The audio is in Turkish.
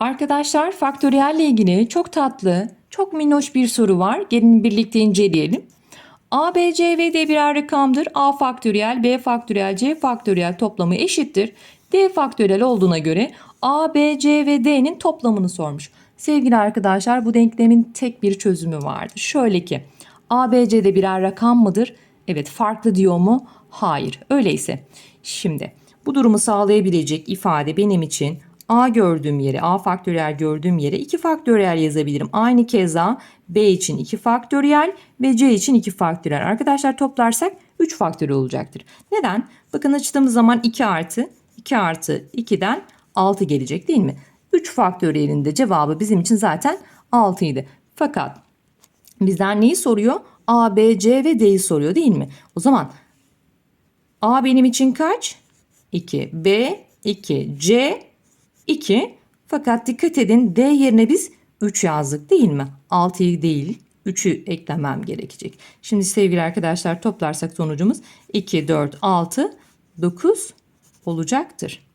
Arkadaşlar faktöriyelle ilgili çok tatlı, çok minnoş bir soru var. Gelin birlikte inceleyelim. A, B, C ve D birer rakamdır. A faktöriyel, B faktöriyel, C faktöriyel toplamı eşittir. D faktöriyel olduğuna göre A, B, C ve D'nin toplamını sormuş. Sevgili arkadaşlar bu denklemin tek bir çözümü vardır. Şöyle ki A, B, C de birer rakam mıdır? Evet farklı diyor mu? Hayır. Öyleyse şimdi bu durumu sağlayabilecek ifade benim için A gördüğüm yere, A faktöriyel gördüğüm yere 2 faktöriyel yazabilirim. Aynı keza B için 2 faktöriyel ve C için 2 faktöriyel. Arkadaşlar toplarsak 3 faktöriyel olacaktır. Neden? Bakın açtığımız zaman 2 artı 2 artı 2'den 6 gelecek değil mi? 3 faktöriyelin de cevabı bizim için zaten 6 idi. Fakat bizden neyi soruyor? A, B, C ve D'yi soruyor değil mi? O zaman A benim için kaç? 2. B 2. C 2. Fakat dikkat edin D yerine biz 3 yazdık değil mi? 6'yı değil 3'ü eklemem gerekecek. Şimdi sevgili arkadaşlar toplarsak sonucumuz 2, 4, 6, 9 olacaktır.